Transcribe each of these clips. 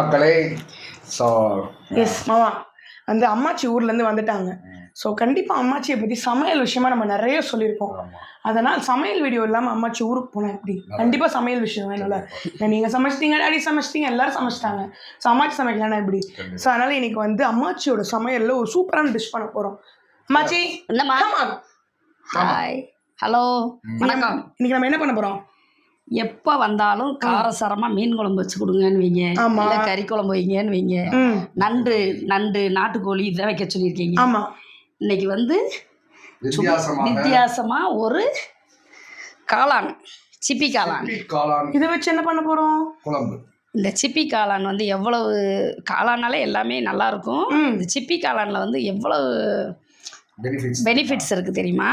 மக்களே so S மாமா. வந்து அம்மாச்சி ஊர்லேருந்து வந்துட்டாங்க. ஸோ கண்டிப்பாக அம்மாச்சியை பற்றி சமையல் விஷயமா நம்ம நிறைய சொல்லியிருக்கோம் அதனால் சமையல் வீடியோ இல்லாமல் அம்மாச்சி ஊருக்கு போனேன் எப்படி? கண்டிப்பாக சமையல் விஷயம் வேணும்ல நீங்கள் சமைச்சிட்டீங்க டாடி சமைச்சிட்டீங்க எல்லாரும் சமைச்சிட்டாங்க. ஸோ அம்மாச்சி சமைக்கலன்னா எப்படி? ஸோ அதனால் இன்னைக்கு வந்து அம்மாச்சியோட சமையலில் ஒரு சூப்பரான டிஷ் பண்ண போகிறோம் அம்மாச்சி என்னம்மா? come on. ஹாய் ஹலோ வணக்கம். இன்னைக்கு நம்ம என்ன பண்ண போகிறோம் எப்போ வந்தாலும் காரசாரமாக மீன் குழம்பு வச்சு கொடுங்கன்னு வைங்க. இல்லை கறி குழம்பு வைங்கன்னு வைங்க. நண்டு நண்டு நாட்டுக்கோழி இதெல்லாம் வைக்க சொல்லியிருக்கீங்க. ஆமாம் இன்னைக்கு வந்து வித்தியாசமாக. வித்தியாசமாக ஒரு காளான் சிப்பி காளான். சிப்பி காளான். இதை வச்சு என்ன பண்ண போகிறோம் குழம்பு. இந்த சிப்பி காளான் வந்து எவ்வளவு காளானாலே எல்லாமே நல்லா இருக்கும். இந்த சிப்பி காளானில் வந்து எவ்வளவு பெனிஃபிட்ஸ் பெனிஃபிட்ஸ் இருக்குது தெரியுமா?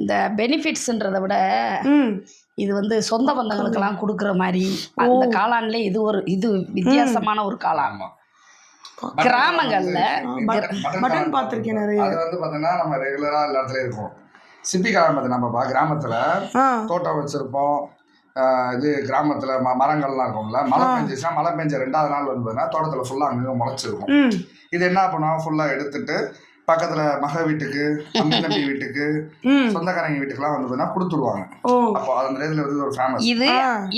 இந்த பெனிஃபிட்ஸ்ன்றதை விட இது வந்து சொந்த பந்தங்களுக்கெல்லாம் கொடுக்குற மாதிரி. அந்த காளான்ல இது ஒரு இது வித்தியாசமான ஒரு காளான். கிராமங்கள்ல மட்டன் பார்த்துருக்கேன் நிறைய. அது வந்து பார்த்தீங்கன்னா நம்ம ரெகுலராக எல்லா இடத்துலையும் இருக்கும். சிப்பி காளான் பார்த்து நம்ம பா கிராமத்தில் தோட்டம் வச்சுருப்போம். இது கிராமத்தில் ம மரங்கள்லாம் இருக்கும்ல. மழை பெஞ்சிச்சுன்னா மழை பெஞ்ச ரெண்டாவது நாள் வந்து பார்த்தீங்கன்னா தோட்டத்தில் ஃபுல்லாக அங்கங்கே முளைச்சிருக்கும். இது என்ன பண்ணுவோம் ஃபுல்லாக எடுத்துட்டு பக்கத்தில் மக வீட்டுக்கு தம்பி தம்பி வீட்டுக்கு சொந்தக்காரங்க வீட்டுக்குலாம் வந்து பார்த்தீங்கன்னா கொடுத்துருவாங்க. ஓ. அப்போ அந்த நேரத்தில் வந்து ஒரு ஃபேமஸ் இது.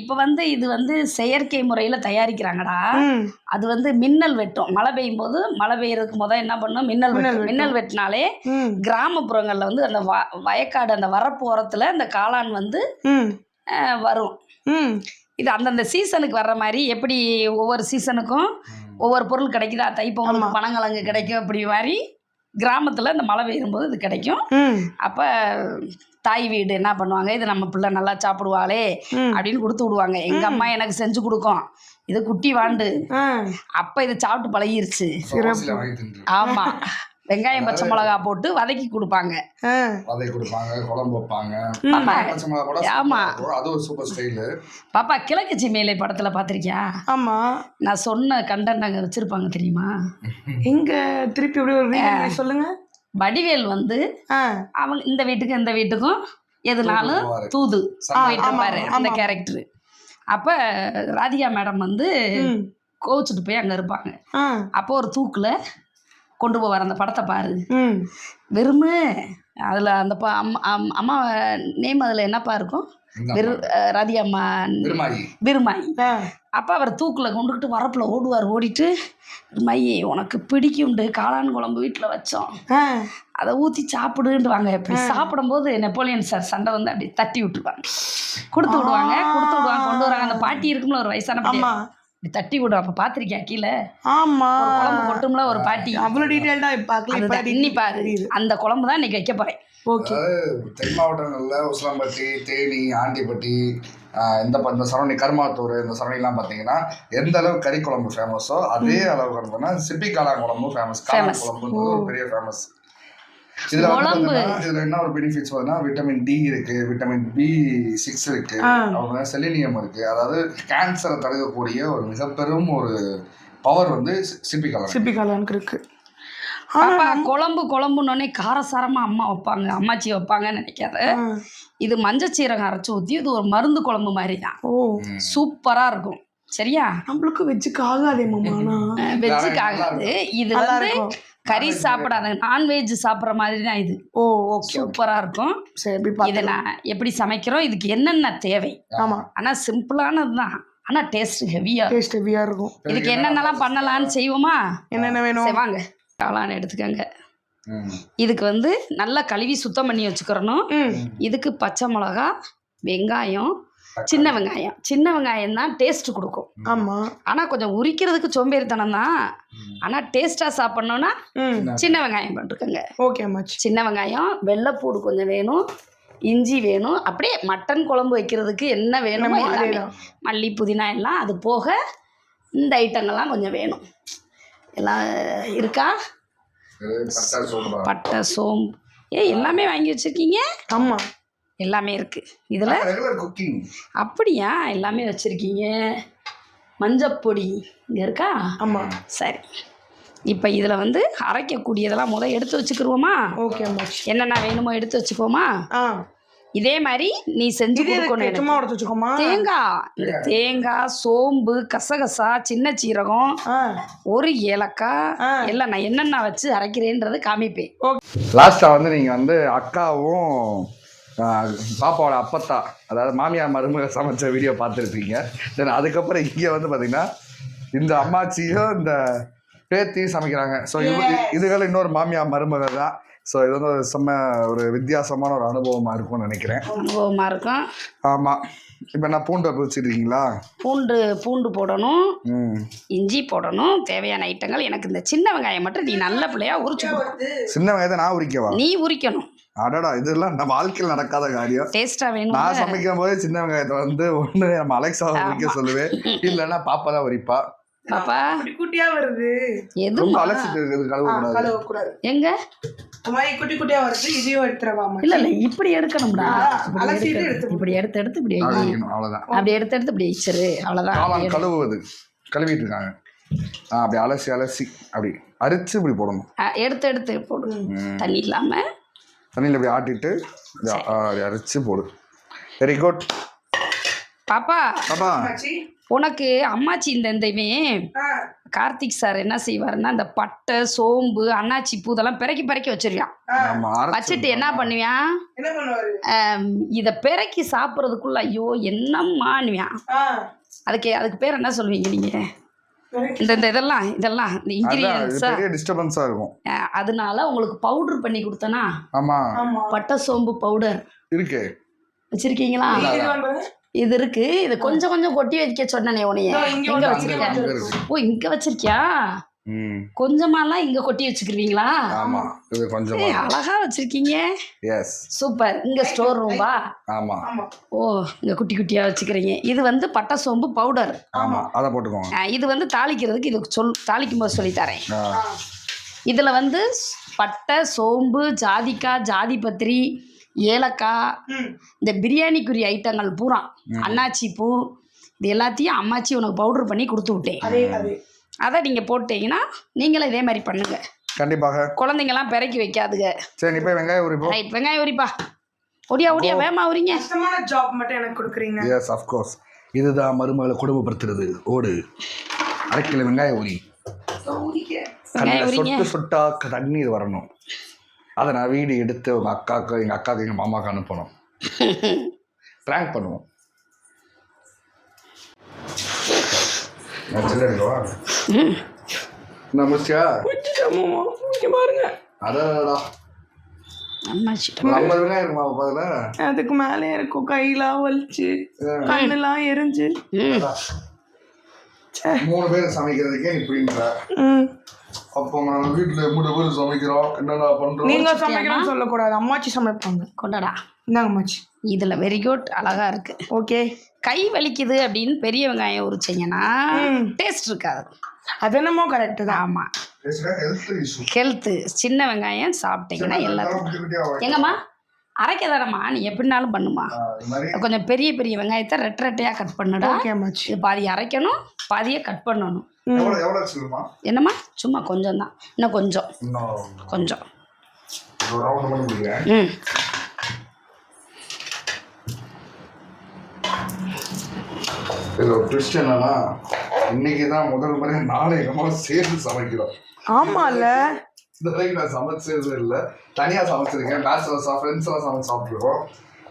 இப்போ வந்து இது வந்து செயற்கை முறையில் தயாரிக்கிறாங்கடா. அது வந்து மின்னல் வெட்டும். மழை பெய்யும் போது மழை பெய்யறதுக்கு முதல் என்ன பண்ணும்? மின்னல் மின்னல் வெட்டும். மின்னல் வெட்டினாலே கிராமப்புறங்களில் வந்து அந்த வ வயக்காடு அந்த வரப்பு ஓரத்தில் இந்த காளான் வந்து வரும். இது அந்தந்த சீசனுக்கு வர்ற மாதிரி எப்படி ஒவ்வொரு சீசனுக்கும் ஒவ்வொரு பொருள் கிடைக்குதா? தைப்பொங்கலுக்கு பனங்கிழங்கு கிடைக்கும் அப்படி மாதிரி கிராமத்தில் இந்த மழை பெய்யும்போது இது கிடைக்கும். அப்போ தாய் வீடு என்ன பண்ணுவாங்க? இது நம்ம பிள்ளை நல்லா சாப்பிடுவாளே. அப்படின்னு கொடுத்து விடுவாங்க. எங்கள் அம்மா எனக்கு செஞ்சு கொடுக்கும். இது குட்டி வாண்டு. அப்போ இதை சாப்பிட்டு பழகிருச்சு. ஆமாம் வெங்காயம் பச்சை மிளகா போட்டு வதக்கி கொடுப்பாங்க. ஆ. வதை கொடுப்பாங்க குழம்பு வைப்பாங்க. ஆமா. அது ஒரு சூப்பர் ஸ்டைலு பாப்பா கிழக்கு சீமையிலை படத்தில் பார்த்துருக்கியா ஆமா. நான் சொன்ன கண்டென்ட் அங்கே வச்சுருப்பாங்க தெரியுமா? எங்க திருப்பி அப்படியே ஒரு சொல்லுங்க. வடிவேல் வந்து அவங்க இந்த வீட்டுக்கு இந்த வீட்டுக்கும் எதுனாலும். தூது இருப்பாரு அந்த. கேரக்டர் அப்போ ராதிகா மேடம் வந்து கோவிச்சுட்டு போய் அங்கே இருப்பாங்க. அப்போ ஒரு தூக்கில் கொண்டு போவார் அந்த படத்தை பாரு. ம். வெறுமே அதில் அந்த பா அம்மா அம்- அம்மா நேம் அதில் என்னப்பா இருக்கும்? ராதிகா அம்மா. விருமாயி அப்போ அவர் தூக்கில் கொண்டுக்கிட்டு வரப்பில் ஓடுவார் ஓடிட்டு மையே உனக்கு பிடிக்கும்ண்டு காளான் குழம்பு வீட்டில் வச்சோம். அதை ஊற்றி சாப்பிடுன்றாங்க இப்படி சாப்பிடும்போது நெப்போலியன் சார் சண்டை வந்து அப்படி தட்டி விட்டுருவாங்க. கொடுத்து விடுவாங்க கொடுத்து விடுவாங்க கொண்டு வராங்க. அந்த பாட்டி இருக்கும்ல ஒரு வயசான பாட்டி. தட்டி விடும். அப்போ பார்த்துருக்கியா கீழே? ஆமா. குழம்பு கொட்டும்ல ஒரு பாட்டி. அவ்வளோ டீட்டெயில்டா பார்க்கல இப்ப அதுதான் இன்னி பாரு. அந்த குழம்பு தான் இன்னைக்கு வைக்க போகிறேன் ஓகே. தென் மாவட்டங்களில் உசிலம்பட்டி தேனி ஆண்டிப்பட்டி ஆஹ் இந்த இந்த சரௌண்டிங் கருமாத்தூர் இந்த சரௌண்டிங்லாம் பார்த்தீங்கன்னா எந்த அளவுக்கு கறி குழம்பு ஃபேமஸோ அதே அளவுக்கு இருந்ததுன்னா சிப்பி காளான் குழம்பு ஃபேமஸ் காளான். குழம்புன்றது ஒரு பெரிய ஃபேமஸ் இதில் வந்து என்ன ஒரு பெனிஃபிட்ஸ் பார்த்தீங்கன்னா விட்டமின் டி இருக்கு விட்டமின் பி சிக்ஸ் இருக்கு ஆ. அப்புறம் செலினியம் இருக்கு. அதாவது கேன்சரை தடுக்கக்கூடிய ஒரு மிகப்பெரும் ஒரு பவர் வந்து சி- சிப்பி காளான் சிப்பி காளானுக்கு இருக்கு பாப்பா குழம்பு குழம்புன்னொடனே காரசாரமாக அம்மா வைப்பாங்க அம்மாச்சி வைப்பாங்கன்னு நினைக்காத. ஆ. இது மஞ்சள் சீரகம் அரைச்சி ஊற்றி இது ஒரு மருந்து குழம்பு மாதிரி தான் ஓ சூப்பராக இருக்கும். சரியா? நம்மளுக்கு வெஜ்ஜுக்கு ஆகாதே மாமா ஆனா. வெஜ்ஜுக்கு ஆகாது. இது நல்லா வந்து இருக்கும். கறி சாப்பிடாத நான்வெஜ் சாப்பிட்ற மாதிரி தான் இது. ஓ ஓகே சூப்பராக இருக்கும். சரி இதை நான் எப்படி சமைக்கிறோம் இதுக்கு என்னென்ன தேவை? ஆமா. ஆனால் சிம்பிளானது தான். ஆனால் டேஸ்ட் ஹெவியாக டேஸ்ட் ஹெவியா இருக்கும். இதுக்கு என்னென்னலாம் பண்ணலாம்னு செய்வோமா? என்னென்ன வேணும்? வாங்க. காளான் எடுத்துக்கோங்க. ம். இதுக்கு வந்து நல்லா கழுவி சுத்தம் பண்ணி வச்சுக்கிறணும். ம். இதுக்கு பச்சை மிளகா வெங்காயம் சின்ன வெங்காயம். சின்ன வெங்காயம் தான் டேஸ்ட் கொடுக்கும். ஆமா. ஆனால் கொஞ்சம் உரிக்கிறதுக்கு சோம்பேறித்தனம் தான். ஆனால் டேஸ்ட்டாக சாப்பிட்ணுன்னா ம். சின்ன வெங்காயம் போட்டுக்கோங்க ஓகே மச் சின்ன வெங்காயம் வெள்ளைப்பூடு கொஞ்சம் வேணும் இஞ்சி வேணும் அப்படியே மட்டன் குழம்பு வைக்கிறதுக்கு என்ன வேணுமோ எல்லாமே. மல்லி புதினா எல்லாம் அது போக இந்த ஐட்டங்கள்லாம் கொஞ்சம் வேணும். எல்லாம் இருக்கா? பட்டை சோம்பு. பட்டை சோம்பு. ஏ எல்லாமே வாங்கி வச்சுருக்கீங்க? ஆமா. எல்லாமே இருக்குது இதில் அப்படியா? எல்லாமே வச்சுருக்கீங்க. மஞ்சப்பொடி இங்கே இருக்கா? ஆமா. சரி. இப்போ இதில் வந்து அரைக்கக்கூடியதெல்லாம் முதல் எடுத்து வச்சுக்கிருவோமா? ஓகே என்னென்ன வேணுமோ எடுத்து வச்சுப்போமா ஆ. இதே மாதிரி நீ செஞ்சு கொடுக்கணும் வச்சுக்கோமா? தேங்காய் இந்த தேங்காய் சோம்பு கசகசா சின்ன சீரகம் ஒரு ஏலக்காய். எல்லாம் நான் என்னென்ன வச்சு அரைக்கிறேன்றது காமிப்பேன். லாஸ்ட்டாக வந்து நீங்கள் வந்து அக்காவும் பாப்பாவோட அப்பத்தா அதாவது மாமியார் மருமக சமைச்ச வீடியோ பார்த்துருப்பீங்க. தென் அதுக்கப்புறம் இங்கே வந்து பார்த்தீங்கன்னா இந்த அம்மாச்சியும் இந்த பேத்தியும் சமைக்கிறாங்க. ஸோ இது இதுகள் இன்னொரு மாமியார் மருமக தான். ஸோ இது வந்து ஒரு செம்ம ஒரு வித்தியாசமான ஒரு அனுபவமாக இருக்கும்னு நினைக்கிறேன். அனுபவமாக இருக்கும். ஆமாம் இப்போ நான் பூண்டை வச்சுருக்கீங்களா பூண்டு பூண்டு போடணும். இஞ்சி போடணும். தேவையான ஐட்டங்கள் எனக்கு இந்த சின்ன வெங்காயம் மட்டும் நீ நல்ல பிள்ளையா உரிச்சு. சின்ன வயதை நான் உரிக்கவா? நீ உரிக்கணும். அடடா இதெல்லாம் நம்ம வாழ்க்கையில் நடக்காத காரியம். டேஸ்டா வேணும் நான் சமைக்கும் போது சின்ன வெங்காயத்தை வந்து ஒன்று நம்ம அலெக்சாவை உரிக்க சொல்லுவேன். இல்லைன்னா பாப்பா தான் உரிப்பா. பாப்பா? குட்டி குட்டியா வருது. ரொம்ப எதுவும் அலசிட்டு இருக்குது கழுவ கூடாது எங்க? குட்டி குட்டியா வருது இதையும் எடுத்துறவாமா இல்ல இல்ல இப்படி எடுக்கணும்டா. இப்படி. எடுத்து இப்படி எடுத்து எடுத்து இப்படி அவ்வளோதான் அப்படி எடுத்து எடுத்து இப்படி வச்சிரு அவ்வளவுதான். கழுவுவது. கழுவிட்டு இருக்காங்க. ஆ அப்படி அலசி அலசி அப்படி அரிச்சு இப்படி போடணும். எடுத்து எடுத்து போடு. ம். தண்ணி இல்லாம. தண்ணியில் இப்படி ஆட்டிட்டு அரைச்சு போடு. வெரி குட் பாப்பா பாப்பா. உனக்கு அம்மாச்சி இந்த இந்த இவன் கார்த்திக் சார் என்ன செய்வாருன்னா இந்த பட்டை சோம்பு அன்னாச்சி பூ இதெல்லாம் பிறக்கி பிறக்கி வச்சிருவான் வச்சுட்டு என்ன பண்ணுவான் என்ன பண்ணுவாரு? ஆம், இதை பிறக்கி சாப்பிட்றதுக்குள்ள ஐயோ என்னம்மான்னுவான் அதுக்கு அதுக்கு பேர் என்ன சொல்லுவீங்க நீங்க? எனக்கு இந்த இந்த இதெல்லாம் இதெல்லாம் இந்த இன்கிரீடியன்ஸா பெரிய டிஸ்டர்பன்ஸாக இருக்கும். அதனால உங்களுக்கு பவுடர் பண்ணி கொடுத்தனா? ஆமா. ஆமா. பட்டை சோம்பு பவுடர் இருக்கு. வச்சிருக்கீங்களா? இது இருக்கு. இது கொஞ்சம் கொஞ்சம் கொட்டி வைக்க சொன்னனே உனைய இங்க எங்க வந்து வச்சிருக்க? அங்க இருக்கு. ஓ இங்க வச்சிருக்கியா? கொஞ்சமாலாம் இங்க கொட்டி வச்சுக்கிருவீங்களா? ஆமா இது கொஞ்சம். அழகா வச்சிருக்கீங்க. Yes super. இங்க ஸ்டோர் ரூம்பா? ஆமா. ஆமா ஓ இங்க குட்டி குட்டியா வச்சுக்கிறீங்க. இது வந்து பட்டை சோம்பு பவுடர். ஆமா அதை போட்டுக்கோங்க. இது வந்து தாளிக்கிறதுக்கு இது சொல் தாளிக்கும் போது சொல்லித்தரேன் ஆ, இதில் வந்து பட்டை சோம்பு ஜாதிக்காய் ஜாதிபத்திரி ஏலக்காய் ம். இந்த பிரியாணிக்குரிய ஐட்டங்கள் பூரா. அன்னாச்சி பூ இது எல்லாத்தையும் அம்மாச்சி உனக்கு பவுடர் பண்ணி கொடுத்து விட்டேன். அதே நீங்கள் போட்டீங்கன்னா நீங்களும் இதே மாதிரி பண்ணுங்க. கண்டிப்பாக. குழந்தைங்கலாம் பிறக்கி வைக்காதுங்க. சரி நீ போய் வெங்காயம் உரிப்போம். ரைட் வெங்காயம் உரிப்பா. ஒடியா ஒடியா வேமா உரிங்க. கஷ்டமான ஜாப் மட்டும் எனக்கு கொடுக்குறீங்க. எஸ் அஃப்கோர்ஸ் இதுதான் மருமகளை குடும்பப்படுத்துறது. ஓடு. அரை கிலோ வெங்காயம் உரி சொட்டு சொட்டா தண்ணீர் வரணும். அதை நான் வீடு எடுத்து உங்கள் அக்காவுக்கு எங்கள் அக்காவுக்கு எங்கள் மாமாவுக்கு அனுப்பணும். ப்ராங்க் பண்ணுவோம். நான் முடிச்சியா இங்க பாருங்க. அடடா அதுக்கு மேலே இருக்கும் கையெல்லாம் வலிச்சு கண்ணெல்லாம் எரிஞ்சு. மூணு பேர் சமைக்கிறதுக்கே இப்படின்ற அப்போ நம்ம வீட்டில் மூணு பேர் சமைக்கிறோம். என்னடா பண்ணுறோம் நீங்க சமைக்கணும்னு சொல்லக்கூடாது. அம்மாச்சி சமைப்பாங்க. கொண்டாடா. இந்தாங்க அம்மாச்சி. இதில் வெரி குட் அழகா இருக்கு. ஓகே. கை வலிக்குது அப்படின்னு பெரிய வெங்காயம் உரிச்சிங்கன்னா. டேஸ்ட் இருக்காது. அது என்னமோ கரெக்டு தான். இஷ்யூ ஹெல்த்து சின்ன வெங்காயம் சாப்பிட்டீங்கன்னா எல்லாத்துக்கும். எங்கம்மா? அரைக்க தானம்மா நீ எப்படினாலும் பண்ணுமா? கொஞ்சம் பெரிய பெரிய வெங்காயத்தை ரெட்டை ரெட்டையாக கட் பண்ணுடா. பாதி அரைக்கணும் பாதியை கட் பண்ணணும். என்னம்மா? சும்மா கொஞ்சம் தான் இன்னும் கொஞ்சம். இன்னும் கொஞ்சம். ம். இதில் ஒரு ட்விஸ்ட் என்னன்னா இன்னைக்கு தான் முதல் முறை நாளை நம்ம சேர்ந்து சமைக்கிறோம். ஆமால இந்த வரைக்கும் நான் சமைச்சது இல்லை. தனியாக சமைச்சிருக்கேன். பேச்சுலர்ஸாக ஃப்ரெண்ட்ஸ் எல்லாம் சமைச்சு சாப்பிட்ருக்கோம்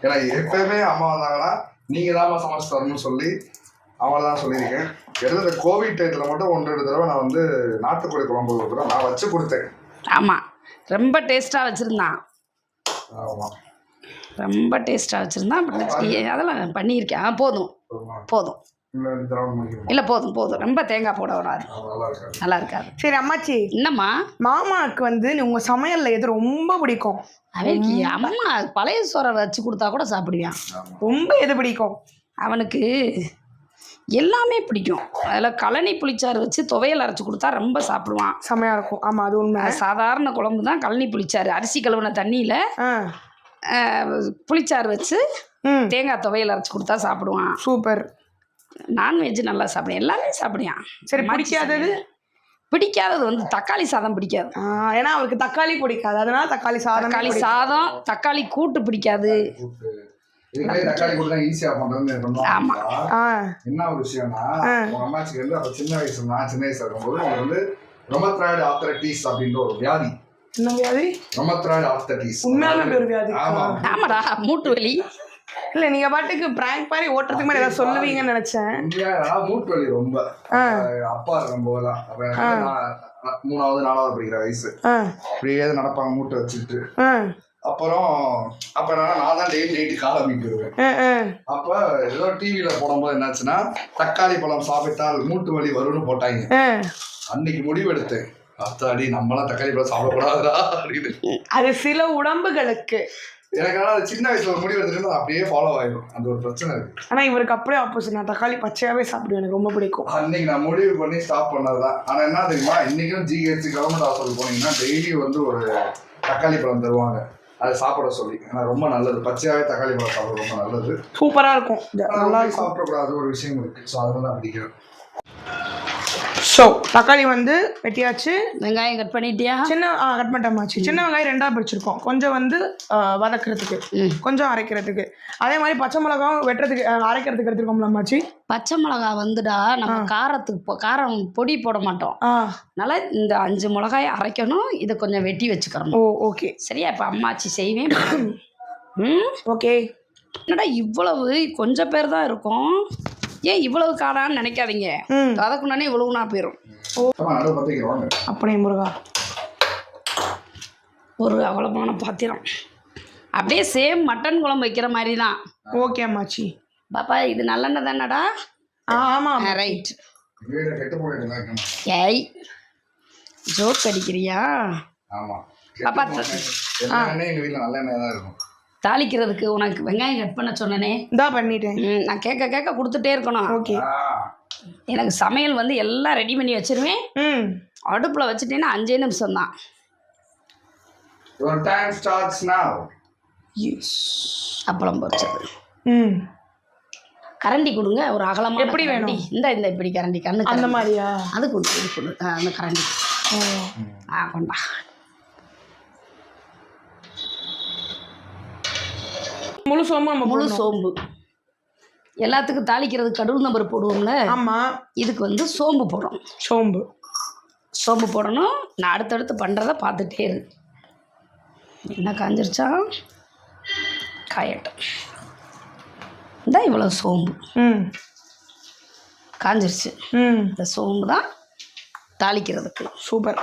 ஏன்னா எப்பயுமே அம்மா வந்தாங்கன்னா நீங்கள் தான் சமைச்சு தரணும்னு சொல்லி அவங்கள தான் சொல்லியிருக்கேன். இந்த கோவிட் டயத்தில் மட்டும் ஒன்று ரெண்டு தடவை நான் வந்து நாட்டுக்கோழி குழம்பு கூட நான் வச்சு கொடுத்தேன். ஆமாம் ரொம்ப டேஸ்ட்டாக வச்சுருந்தான். ஆமாம் ரொம்ப டேஸ்ட்டாக வச்சுருந்தான். அதெல்லாம் பண்ணியிருக்கேன். ஆ, போதும். போதும்? இல்லை போதும் போதும். ரொம்ப தேங்காய் போட வராது. நல்லா இருக்காது. சரி அம்மாச்சி. என்னம்மா? மாமாவுக்கு வந்து உங்க சமையல்ல எது ரொம்ப பிடிக்கும்? அவனுக்கு அம்மா பழைய சோறை வச்சு கொடுத்தா கூட சாப்பிடுவான். ரொம்ப எது பிடிக்கும்? அவனுக்கு எல்லாமே பிடிக்கும். அதில் கழனி புளிச்சாறு வச்சு துவையல் அரைச்சி கொடுத்தா ரொம்ப சாப்பிடுவான். செமையா இருக்கும். ஆமா அது உண்மை. சாதாரண குழம்பு தான் கழனி புளிச்சாறு. அரிசி கழுவின தண்ணியில் புளிச்சாறு வச்சு தேங்காய் துவையல் அரைச்சி கொடுத்தா சாப்பிடுவான். சூப்பர். நான்வெஜ் நல்லா சாப்பிடுவான். எல்லாமே சாப்பிடுவான். சரி பிடிக்காதது. பிடிக்காதது வந்து தக்காளி சாதம் பிடிக்காது. ஏன்னா அவருக்கு தக்காளி பிடிக்காது. அதனால தக்காளி சாதம் தக்காளி சாதம் தக்காளி கூட்டு பிடிக்காது. இதுலயே தக்காளி கூட ஈஸியா பண்றதுன்னு ஆ. என்ன ஒரு விஷயம்னா உங்க அம்மாச்சிக்கு வந்து அப்ப சின்ன வயசுல நான் சின்ன வயசுல இருக்கும்போது உங்களுக்கு வந்து ரொமத்ராய்டு ஆர்த்தரைட்டிஸ் அப்படின்ற ஒரு வியாதி. என்ன வியாதி? ரொமத்ராய்டு வியாதி. ஆமா. ஆமாடா மூட்டு வலி. இல்ல நீங்க பாட்டுக்கு பிராங்க் மாதிரி ஓட்டுறதுக்கு மாதிரி ஏதாவது சொல்லுவீங்கன்னு நினைச்சேன். மூட்டு வலி ரொம்ப. அப்பா இருக்கும் போதெல்லாம் மூணாவது நாலாவது படிக்கிற வயசு. ஆ. அப்படியே நடப்பாங்க மூட்டை வச்சுட்டு அப்புறம் அப்ப நான் நான் தான் டெய்லி நைட்டு காலம் ஆ. அப்ப ஏதோ டிவியில போடும்போது என்னாச்சுன்னா தக்காளி பழம் சாப்பிட்டால் மூட்டு வலி வரும்னு போட்டாங்க. அன்னைக்கு முடிவு எடுத்தேன் அத்தாடி நம்மளாம் தக்காளி பழம் சாப்பிடக்கூடாதுடா அப்படின்னு. அது சில உடம்புகளுக்கு. எனக்கு ஆனால் அது சின்ன வயசுல ஒரு முடிவு எடுத்துட்டு அப்படியே ஃபாலோ ஆயிடும் அந்த ஒரு பிரச்சனை இருக்கு. ஆனா இவருக்கு அப்படியே ஆப்போசிட் நான் தக்காளி பச்சையாவே சாப்பிடுவேன். எனக்கு ரொம்ப பிடிக்கும். அன்னைக்கு நான் முடிவு பண்ணி ஸ்டாப் பண்ணதுதான். ஆனா என்ன தெரியுமா? இன்னைக்கும் ஜிஹெச் கவர்மெண்ட் ஹாஸ்பிட்டல் போனீங்கன்னா டெய்லி வந்து ஒரு தக்காளி பழம் தருவாங்க. அதை சாப்பிட சொல்லி. ஏன்னா ரொம்ப நல்லது. பச்சையாவே தக்காளி பழம் சாப்பிட ரொம்ப நல்லது. சூப்பரா இருக்கும். நல்லா சாப்பிடக்கூடாத ஒரு விஷயம் இருக்கு. ஸோ அதனால தான் பிடிக்கிறேன். ஸோ தக்காளி வந்து வெட்டியாச்சு. வெங்காயம் கட் பண்ணிட்டியா? சின்ன கட் பண்ணிட்டோமாச்சு சின்ன வெங்காயம் ரெண்டா பிரிச்சிருக்கோம் கொஞ்சம் வந்து வதக்குறதுக்கு. கொஞ்சம் அரைக்கிறதுக்கு. அதே மாதிரி பச்சை மிளகாவும் வெட்டுறதுக்கு அரைக்கிறதுக்கு எடுத்துருக்கோம்ல அம்மாச்சி பச்சை மிளகா வந்துடா. நம்ம காரத்துக்கு காரம் பொடி போட மாட்டோம். அதனால இந்த அஞ்சு மிளகாயை அரைக்கணும். இதை கொஞ்சம் வெட்டி வச்சுக்கிறணும். ஓ ஓகே. சரியா? இப்போ அம்மாச்சி செய்வேன். ம்? ஓகே. என்னடா இவ்வளவு? கொஞ்சம் பேர் தான் இருக்கும். ஏன் இவ்வளவு காடான்னு நினைக்காதீங்க. ம். வதக்குனோடனே இவ்வளவு நான் போயிடும் அப்படியே முருகா. ஒரு அகலமான பாத்திரம். அப்படியே சேம் மட்டன் குழம்பு வைக்கிற மாதிரி தான் ஓகே அம்மாச்சி. பாப்பா இது நல்லெண்ணெய் தானடா? ஆ ஆமாம் ரைட். ஏய் ஜோக் அடிக்கிறியா? ஆமா. பாப்பா, எல்லா எண்ணெயும் எங்க வீட்டுல நல்ல எண்ணெய் தான் இருக்கும். தாளிக்கிறதுக்கு உனக்கு வெங்காயம் கட் பண்ண சொன்னனே. இந்தா பண்ணிட்டேன். நான் கேட்க கேட்க கொடுத்துட்டே இருக்கணும். ஓகே. எனக்கு சமையல் வந்து எல்லாம் ரெடி பண்ணி வச்சிருவேன். ம். அடுப்பில் வச்சுட்டேன்னா அஞ்சே நிமிஷம் தான். Your time starts now. அப்பளம் பொரிச்சது. ம். கரண்டி கொடுங்க ஒரு அகலமான எப்படி கரண்டி. இந்த இந்த இப்படி கரண்டி கண்ணு அந்த. மாதிரியா? அது கொடு இது கொடு ஆ, அந்த கரண்டி. ஆ கொண்டா. முழு சோம்பு நம்ம முழு சோம்பு. எல்லாத்துக்கும் தாளிக்கிறதுக்கு கடவுள் நம்பர் போடுவோம்ல? ஆமா. இதுக்கு வந்து சோம்பு போடணும். சோம்பு. சோம்பு போடணும். நான் அடுத்தடுத்து பண்ணுறத பார்த்துட்டே இரு. என்ன காஞ்சிருச்சா? காயட்டும். இந்த இவ்வளோ சோம்பு. ம். காஞ்சிருச்சு. ம். இந்த சோம்பு தான் தாளிக்கிறதுக்கு. சூப்பர்.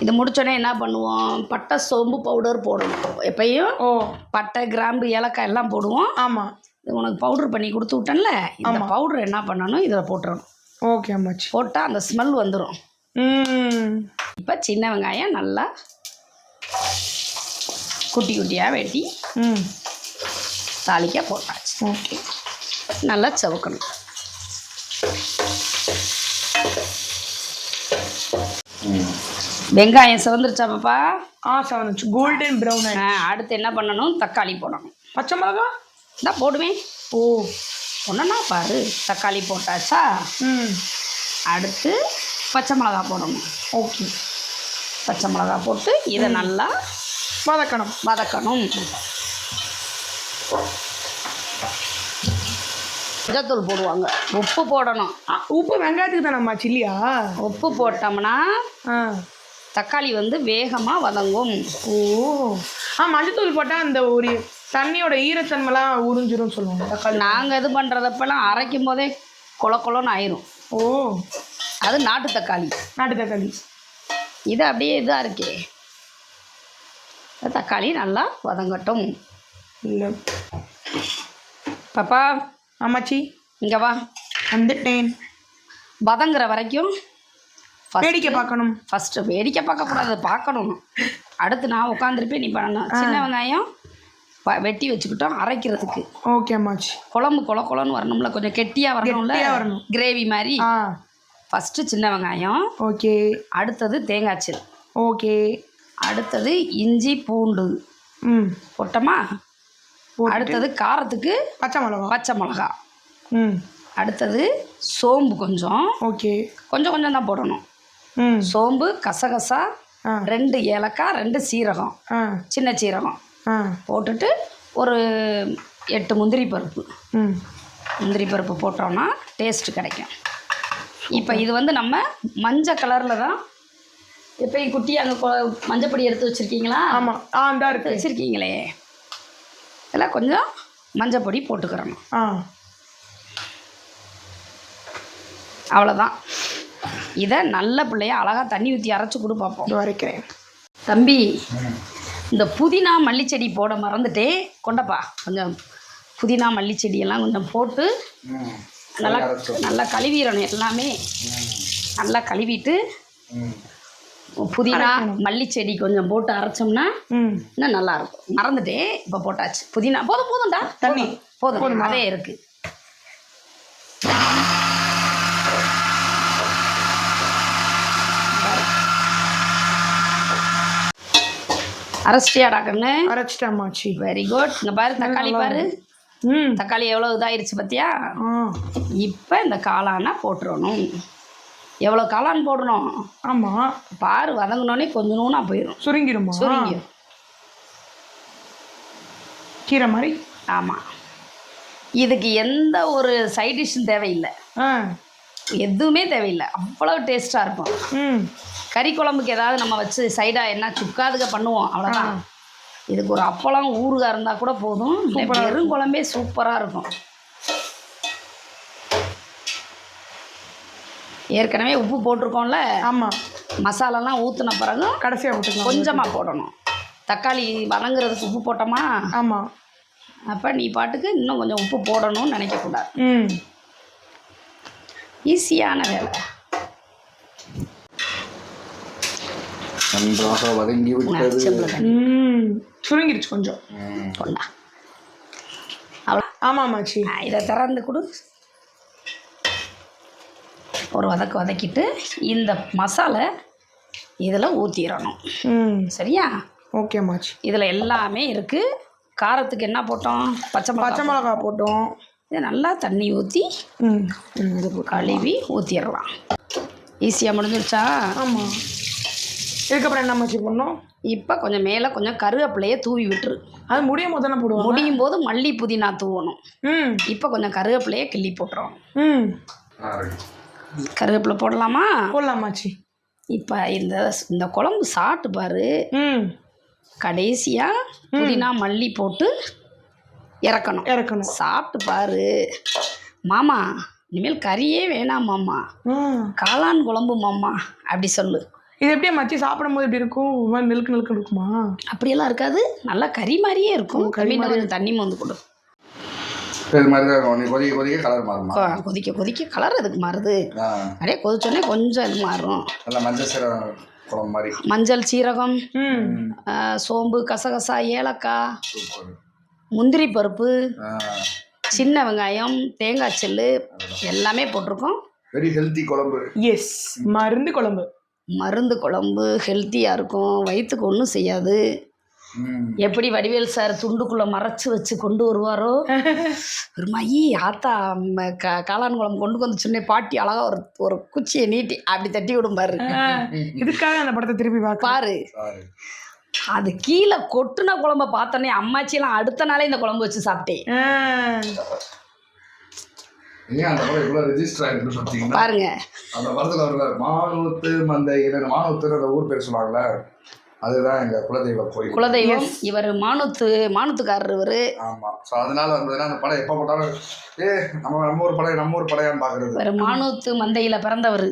இது முடிச்சோடனே என்ன பண்ணுவோம்? பட்டை சோம்பு பவுடர் போடணும். எப்பயும் ஓ. பட்டை கிராம்பு ஏலக்காய் எல்லாம் போடுவோம். ஆமாம் இது உனக்கு பவுடர் பண்ணி கொடுத்து விட்டேன்ல. இந்த பவுடர் என்ன பண்ணணும்? இதில் போட்டுறணும். ஓகே அம்மாச்சி. போட்டால் அந்த ஸ்மெல் வந்துடும் ம். இப்போ சின்ன வெங்காயம் நல்லா குட்டி குட்டியாக வெட்டி ம். தாளிக்க போட்டாச்சு. ஓகே. நல்லா செவக்கணும். வெங்காயம் சிவந்துருச்சா. பாப்பா ஆ செவன் கோல்டன் ப்ரௌன் அடுத்து என்ன பண்ணணும்? தக்காளி போடணும். பச்சை மிளகா? இதான் போடுவேன் ஓ. ஒன்றுனா பாரு தக்காளி போட்டாச்சா? ம். அடுத்து பச்சை மிளகா போடணும். ஓகே. பச்சை மிளகா போட்டு இதை நல்லா வதக்கணும். வதக்கணும். மிளகாத்தூள் போடுவாங்க. உப்பு போடணும். உப்பு வெங்காயத்துக்கு தானம்மா சில்லியா? உப்பு போட்டோம்னா ஆ. தக்காளி வந்து வேகமாக வதங்கும். ஓ. ஆ மஞ்சத்தூள் போட்டால் அந்த ஒரு தண்ணியோட ஈரத்தன்மைலாம் உறிஞ்சிரும் சொல்லுவாங்க தக்காளி. நாங்கள் இது பண்ணுறதப்பெல்லாம் அரைக்கும் போதே கொல கொலன்னு ஆயிரும். ஓ. அது நாட்டு தக்காளி. நாட்டு தக்காளி. இது அப்படியே இதாக இருக்கே. தக்காளி நல்லா வதங்கட்டும். இல்லை. பாப்பா அம்மாச்சி இங்கே வா. வந்துட்டேன். வதங்குற வரைக்கும் வேடிக்கை பார்க்கணும். ஃபஸ்ட்டு வேடிக்கை பார்க்கக்கூடாது பார்க்கணும். அடுத்து நான் உட்காந்துருப்பேன் நீ பண்ணணும் சின்ன வெங்காயம் வெட்டி வச்சுக்கிட்டோம் அரைக்கிறதுக்கு. ஓகே அம்மாச்சி. குழம்பு கொல கொலன்னு வரணும்ல கொஞ்சம் கெட்டியாக வரணும்ல வரணும். கிரேவி மாதிரி. ஃபஸ்ட்டு சின்ன வெங்காயம். ஓகே. அடுத்தது தேங்காய்ச்சல் ஓகே. அடுத்தது இஞ்சி பூண்டு. ம். போட்டோமா? அடுத்தது காரத்துக்கு பச்சை மிளகா. பச்சை மிளகா. ம். அடுத்தது சோம்பு கொஞ்சம். ஓகே. கொஞ்சம் கொஞ்சம் தான் போடணும். சோம்பு கசகசா ரெண்டு ஏலக்காய் ரெண்டு சீரகம். சின்ன சீரகம். போட்டுட்டு ஒரு எட்டு முந்திரி பருப்பு. ம். முந்திரி பருப்பு போட்டோம்னா டேஸ்ட்டு கிடைக்கும். இப்போ இது வந்து நம்ம மஞ்சள் கலரில் தான் எப்பயும் குட்டி அங்கே மஞ்சப்பொடி எடுத்து வச்சுருக்கீங்களா? ஆமாம் ஆ இந்தா எடுத்து வச்சுருக்கீங்களே. இதெல்லாம் கொஞ்சம் மஞ்சப்பொடி போட்டுக்கிறணும். ஆ. அவ்வளோதான் இதை நல்ல பிள்ளைய அழகாக தண்ணி ஊற்றி அரைச்சி கொடு பார்ப்போம் வரைக்கிறேன் தம்பி இந்த புதினா மல்லிச்செடி போட மறந்துட்டேன் கொண்டப்பா. கொஞ்சம் புதினா மல்லிச்செடியெல்லாம் கொஞ்சம் போட்டு நல்லா. நல்லா கழுவிடணும் எல்லாமே. நல்லா கழுவிட்டு புதினா மல்லிச்செடி கொஞ்சம் போட்டு அரைச்சோம்னா இன்னும் நல்லா இருக்கும். மறந்துட்டேன் இப்போ போட்டாச்சு. புதினா போதும் போதும்டா. தண்ணி. போதும். போதும்? அதே இருக்கு. அரைச்சிட்டியாடா கண்ணு அரைச்சிட்டேன் அம்மாச்சி வெரி குட் இங்க பாரு தக்காளி பாரு. ம். தக்காளி எவ்வளோ இதாயிருச்சு பார்த்தியா இப்போ இந்த காளானை போட்டுறணும். எவ்வளோ காளான் போடணும்? ஆமாம் பாரு வதங்கினோடனே கொஞ்சம் நூனா போயிடும் சுருங்கிடுமா? சுருங்கியும் கீரை மாதிரி? ஆமாம் இதுக்கு எந்த ஒரு சைட் டிஷ்ஷும் தேவையில்லை. எதுவுமே தேவையில்லை. அவ்வளோ டேஸ்ட்டாக இருக்கும். ம். கறி குழம்புக்கு ஏதாவது நம்ம வச்சு சைடாக என்ன சுக்காதுக பண்ணுவோம் அவ்வளோதான் இதுக்கு ஒரு அப்பளம் ஊறுகாய் இருந்தால் கூட போதும். வெறும் குழம்பே சூப்பராக இருக்கும். ஏற்கனவே உப்பு போட்டிருக்கோம்ல? ஆமாம் மசாலாலாம் ஊற்றின பிறகு கடைசியாக போட்டுக்கலாம் கொஞ்சமாக போடணும். தக்காளி வதங்குறதுக்கு உப்பு போட்டோமா? ஆமாம் அப்போ நீ பாட்டுக்கு இன்னும் கொஞ்சம் உப்பு போடணும்னு நினைக்கக்கூடாது. ம். ஈஸியான வேலை. நன்றாக வதங்கி விட்டது சுருங்கிருச்சு கொஞ்சம். ம். கொண்டா அவ்வளோ. ஆமாம் அம்மாச்சி இதை திறந்து கொடு. ஒரு வதக்கு வதக்கிட்டு இந்த மசாலை இதில் ஊற்றிடணும் ம். சரியா? ஓகே அம்மாச்சி இதில் எல்லாமே இருக்குது காரத்துக்கு என்ன போட்டோம்? பச்சை பச்சை மிளகா போட்டோம். இதை நல்லா தண்ணி ஊற்றி கழுவி ஊற்றிடலாம் ஈஸியாக முடிஞ்சிருச்சா? ஆமாம் இதுக்கப்புறம் என்ன அம்மாச்சி பண்ணோம்? இப்போ கொஞ்சம் மேலே கொஞ்சம் கருவேப்பிலையை தூவி விட்டுரு. அது முடியும் போது தானே போடுவோம் முடியும் போது மல்லி புதினா தூவணும். ம். இப்போ கொஞ்சம் கருவேப்பிலையை கிள்ளி போட்டுரும் ம். கருவேப்பிலை போடலாமா? போடலாம் அம்மாச்சி இப்போ இந்த இந்த குழம்பு சாப்பிட்டு பாரு. ம். கடைசியாக புதினா மல்லி போட்டு இறக்கணும். இறக்கணும். சாப்பிட்டு பாரு. மாமா இனிமேல் கறியே வேணாம் மாமா. காளான் குழம்பு மாமா. அப்படி சொல்லு. இது எப்படி அம்மாச்சி சாப்பிடும்போது எப்படி இருக்கும்? நெழுக்கு நெழுக்கு இருக்குமா? அப்படியெல்லாம் இருக்காது. நல்லா கறி மாதிரியே இருக்கும். கறி. கொஞ்சம் தண்ணி மோந்து கொடு. இது மாதிரி தான் இருக்கும். நீ கொதிக்க கொதிக்க கலர் மாறுமா? கொ- கொதிக்க கொதிக்க கலர் அதுக்கு மாறுது. அப்படியே கொதிச்சோடனே கொஞ்சம் இது மாறும். நல்லா மஞ்சள் சீரகம் குழம்பு மாதிரி. மஞ்சள் சீரகம் ம். ஆ, சோம்பு கசகசா ஏலக்காய் முந்திரி பருப்பு சின்ன வெங்காயம் தேங்காய் செல்லு எல்லாமே போட்டிருக்கோம். வெரி ஹெல்த்தி குழம்பு. எஸ் மருந்து குழம்பு. மருந்து குழம்பு ஹெல்த்தியாக இருக்கும். வயிற்றுக்கு ஒன்றும் செய்யாது. எப்படி வடிவேல் சார் துண்டுக்குள்ளே மறைச்சு வச்சு கொண்டு வருவாரோ? ஒரு மையி ஆத்தா க காளான் குழம்பு கொண்டு வந்து சொன்னே பாட்டி அழகா ஒரு ஒரு குச்சியை நீட்டி அப்படி தட்டி விடும் பாரு இதுக்காக அந்த படத்தை திருப்பி பார்க்க. பாரு. அது கீழே கொட்டுன குழம்ப பார்த்தோன்னே அம்மாச்சியெல்லாம் அடுத்த நாளே இந்த குழம்பு வச்சு சாப்பிட்டேன் ஏன் அந்த படம் இவ்வளோ ரெஜிஸ்டர் பாருங்க. அந்த படத்தில் வருல மானூத்து மந்தை என்ன மானூத்துன்னு அந்த ஊர் பேர் சொல்லுவாங்கல்ல அதுதான் எங்கள் குலதெய்வ கோயில். குலதெய்வம். இவர் மானுத்து மானுத்துக்காரர் இவர். ஆமாம் ஸோ அதனால வந்ததுன்னா அந்த படம் எப்போ போட்டாலும் ஏ நம்ம நம்ம ஊர் படம் நம்ம ஊர் படையான்னு பார்க்குறது இவர் மானூத்து மந்தையில் பிறந்தவர்.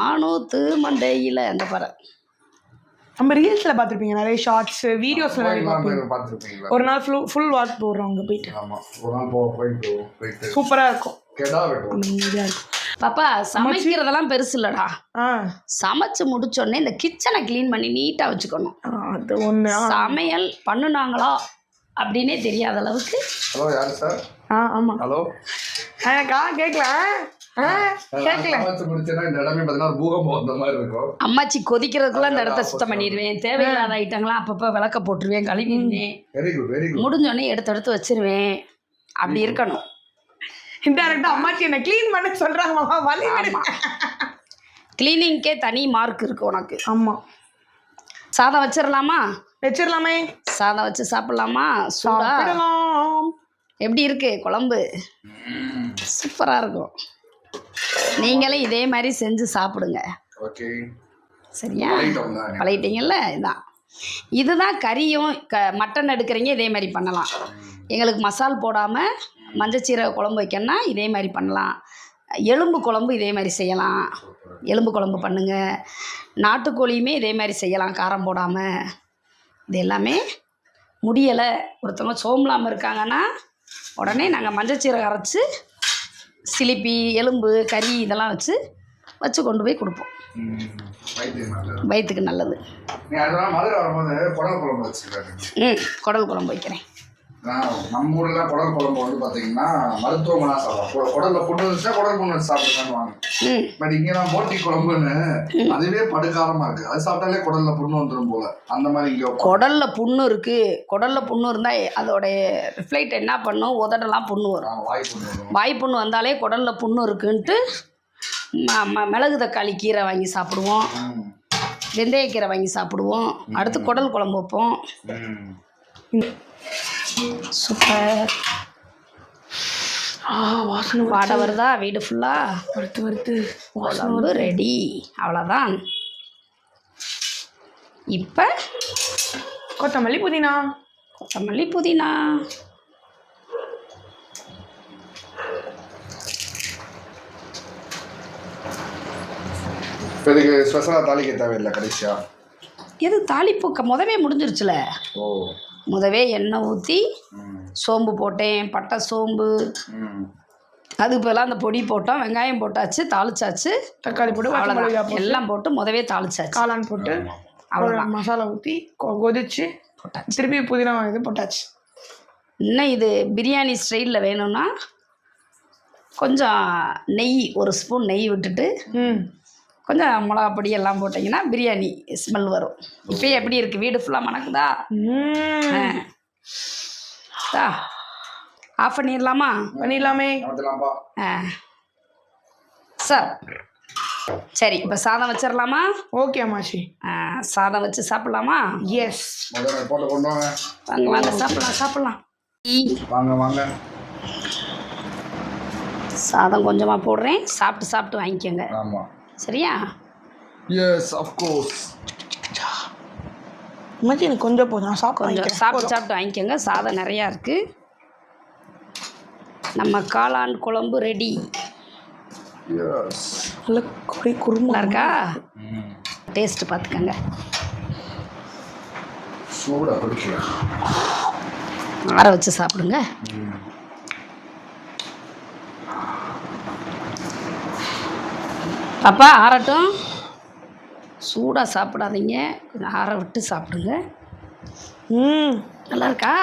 மானூத்து மந்தையில் அந்த படம். நம்ம ரீல்ஸ்ல பார்த்துருப்பீங்க நிறைய ஷார்ட்ஸ் வீடியோஸ்ல நிறைய பார்ப்பீங்க. பார்த்துருப்பீங்களா? ஒரு நாள் ஃபுல் ஃபுல் வாட்ச் போடுறோம் அங்கே போயிட்டு. ஆமாம் ஒரு நாள் போ போயிட்டு போயிட்டு. சூப்பராக இருக்கும். கெடா வெட்டுவோம் பாப்பா சமைக்கிறதெல்லாம் பெருசு இல்லடா. சமைச்சு முடிச்சோடனே இந்த கிச்சனை க்ளீன் பண்ணி நீட்டாக வச்சுக்கணும். அது ஒன்று சமையல் பண்ணுனாங்களா அப்படின்னே தெரியாத அளவுக்கு. ஹலோ யார் சார்? ஆ ஆமாம் ஹலோ. எனக்கா கேட்கல அம்மாச்சி கொதிக்கிறதுக்குள்ள இந்த இடத்த சுத்தம் பண்ணிடுவேன். தேவையில்லாத ஐட்டங்களாம் அப்பப்போ விளக்க போட்டுருவேன் கழுவிடுவேன். வெரி குட் வெரி குட் முடிஞ்சோடனே எடுத்து எடுத்து வச்சிருவேன். அப்படி இருக்கணும். இன்டெரக்டா அம்மாச்சி என்ன க்ளீன் பண்ண சொல்றாங்க மாமா. வலி க்ளீனிங்க்கே தனி மார்க் இருக்கு உனக்கு. ஆமா. சாதம் வச்சிடலாமா வச்சிடலாமே சாதம் வச்சு சாப்பிட்லாமா? சூடா? எப்படி இருக்கு? குழம்பு? சூப்பராக இருக்கும். நீங்களும் இதே மாதிரி செஞ்சு சாப்பிடுங்க. ஓகே சரியா? பழகிட்டீங்கல்ல? இதான். இதுதான் கறியும் க மட்டன் எடுக்கிறீங்க இதே மாதிரி பண்ணலாம். எங்களுக்கு மசால் போடாமல் மஞ்சச்சீரக குழம்பு வைக்கணும்னா இதே மாதிரி பண்ணலாம். எலும்பு குழம்பு இதே மாதிரி செய்யலாம். எலும்பு குழம்பு பண்ணுங்கள் நாட்டுக்கோழியுமே இதே மாதிரி செய்யலாம் காரம் போடாமல் இது எல்லாமே முடியலை. ஒருத்தவங்க சோம்பலாமல் இருக்காங்கன்னா உடனே நாங்கள் மஞ்சச்சீரகம் அரைச்சி சிலிப்பி எலும்பு கறி இதெல்லாம் வச்சு வச்சு கொண்டு போய் கொடுப்போம். வயிற்றுக்கு நல்லது. ம் குடல் குழம்பு வைக்கிறேன். நம்ம ஊர்ல குடல் குழம்பு வந்து பாத்தீங்கன்னா மருத்துவமனா சாப்பிடும் குடல்ல புண்ணு இருந்துச்சா குடல் புண்ணு சாப்பிடுவாங்க பட் இங்க நான் போட்டி குழம்புன்னு அதுவே படுகாரமா இருக்கு. அது சாப்பிட்டாலே குடல்ல புண்ணு வந்துடும் போல. அந்த மாதிரி இங்க. குடல்ல புண்ணு இருக்குது குடல்ல புண்ணு இருந்தால் அதோடைய ரிஃப்ளைட் என்ன பண்ணும்? உதடெல்லாம் புண்ணு வரும். வாய் புண்ணு. வாய் புண்ணு வந்தாலே குடல்ல புண்ணு இருக்குன்ட்டு மிளகு தக்காளி கீரை வாங்கி சாப்பிடுவோம். வெந்தயக்கீரை வாங்கி சாப்பிடுவோம். அடுத்து குடல் குழம்பு வைப்போம். சூப்பர் ஆ வாசனை வாடை வருதா? வீடு ஃபுல்லாக வறுத்து வறுத்து குழம்பு ரெடி அவ்வளோதான் இப்போ கொத்தமல்லி புதினா. கொத்தமல்லி புதினா. இப்ப இதுக்கு ஸ்பெஷலா தாளிக்க தேவையில்லை கடைசியா? எது தாளிப்பு முதவே முடிஞ்சிருச்சுல? ஓ. முதவே எண்ணெய் ஊற்றி சோம்பு போட்டேன் பட்டை சோம்பு. அதுக்கு பதிலாக அந்த பொடி போட்டோம் வெங்காயம் போட்டாச்சு தாளிச்சாச்சு. தக்காளி போட்டு அவ்வளோதான் எல்லாம் போட்டு முதவே தாளிச்சாச்சு. காளான் போட்டு அவ்வளோதான் மசாலா ஊற்றி கொதிச்சு போட்டாச்சு. திருப்பி புதினா இது போட்டாச்சு. இன்னும் இது பிரியாணி ஸ்டைலில் வேணும்னா கொஞ்சம் நெய் ஒரு ஸ்பூன் நெய் விட்டுட்டு ம். கொஞ்சம் மிளகா பொடி எல்லாம் போட்டிங்கன்னா பிரியாணி ஸ்மெல் வரும். இப்போ எப்படி இருக்குது வீடு ஃபுல்லாக மணக்குதா? ம். ஆஃப் பண்ணிடலாமா. பண்ணிடலாமே. ஆ. சார் சரி இப்போ சாதம் வச்சிடலாமா ஓகே அம்மாச்சி. ஆ, சாதம் வச்சு சாப்பிட்லாமா? எஸ் முதல்ல போட்டு கொண்டு வாங்க. வாங்க சாப்பிட்லாம் சாப்பிட்லாம். வாங்க வாங்க. சாதம் கொஞ்சமாக போடுறேன். சாப்பிட்டு சாப்பிட்டு வாங்கிக்கோங்க. ஆமா. சரியா? எஸ் அஃப்கோர்ஸ் அம்மாச்சி எனக்கு கொஞ்சம் போதும். சாப்பிட்டு கொஞ்சம். சாப்பிட்டு சாப்பிட்டு வாங்கிக்கோங்க. சாதம் நிறையா இருக்குது நம்ம காளான் குழம்பு ரெடி எஸ் நல்ல குறை இருக்கா? ம். டேஸ்ட்டு பார்த்துக்கோங்க. ஆற வச்சு சாப்பிடுங்க. பாப்பா ஆறட்டும். சூடாக சாப்பிடாதீங்க. கொஞ்சம் ஆற விட்டு சாப்பிடுங்க. ம். நல்லா இருக்கா?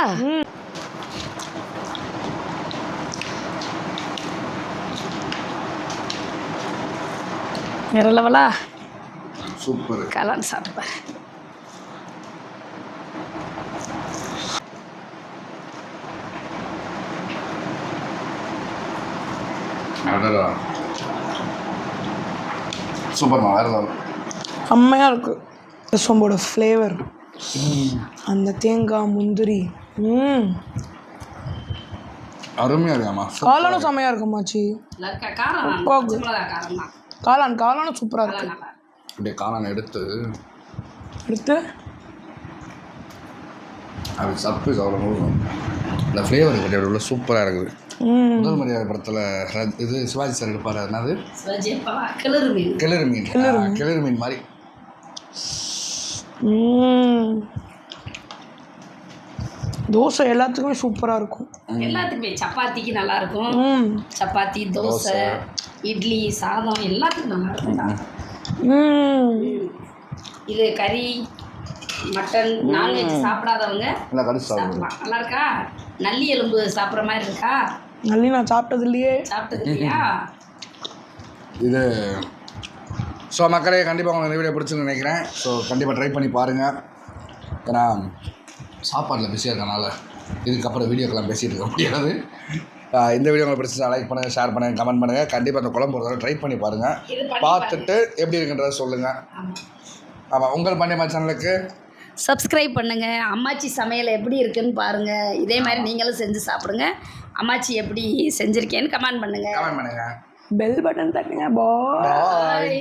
வேற லெவலா? சூப்பர். காளான் சாப்பிட்டு அடடா. சூப்பர்மா வேற level. செம்மையாக இருக்குது சோம்போட ஃப்ளேவர் அந்த தேங்காய் முந்திரி. ம். அருமையா இருக்காமா காளானும் செம்மையாக இருக்குமாச்சி காளான் காளானும் சூப்பராக இருக்கு. அப்படியே காளான் எடுத்து எடுத்து. அது சப்பு அவ்வளோ இந்த ஃப்ளேவர் கிடையாது உள்ள சூப்பராக இருக்குது. முதல் மரியாதை படத்தில் இது சிவாஜி சார் எடுப்பார். என்னது? கிளறு மீன். கிளறு மீன். கிளறு மீன். மாதிரி. ம். தோசை எல்லாத்துக்குமே சூப்பராக இருக்கும். எல்லாத்துக்குமே சப்பாத்திக்கு நல்லா இருக்கும் சப்பாத்தி தோசை இட்லி சாதம் எல்லாத்துக்கும் நல்லா இருக்கும் ம். இது கறி மட்டன் நான்வெஜ் சாப்பிடாதவங்க நல்லா இருக்கா? நல்லி எலும்பு சாப்பிட்ற மாதிரி இருக்கா? நல்லி நான் சாப்பிட்டது இல்லையே. சாப்பிட்டது இல்லையா இது ஸோ மக்களே கண்டிப்பாக உங்களுக்கு இந்த வீடியோ பிடிச்சுன்னு நினைக்கிறேன். ஸோ கண்டிப்பாக ட்ரை பண்ணி பாருங்கள் ஏன்னா சாப்பாட்டில் பிஸியாக இருக்கனால இதுக்கப்புறம் வீடியோக்கெல்லாம் பேசிகிட்டு இருக்க முடியாது. இந்த வீடியோ உங்களுக்கு பிடிச்சா லைக் பண்ணுங்கள் ஷேர் பண்ணுங்கள் கமெண்ட் பண்ணுங்கள் கண்டிப்பாக அந்த குழம்பு ஒரு ட்ரை பண்ணி பாருங்கள் பார்த்துட்டு எப்படி இருக்குன்றத சொல்லுங்கள் ஆமாம் ஆமாம் உங்கள் பண்ணியம்மா சேனலுக்கு சப்ஸ்கிரைப் பண்ணுங்கள் அம்மாச்சி சமையல் எப்படி இருக்குன்னு பாருங்கள் இதே மாதிரி நீங்களும் செஞ்சு சாப்பிடுங்க. அம்மாச்சி எப்படி செஞ்சுருக்கேன்னு கமெண்ட் பண்ணுங்கள் கமெண்ட் பண்ணுங்க. பெல் பட்டன் தட்டுங்க பாய்.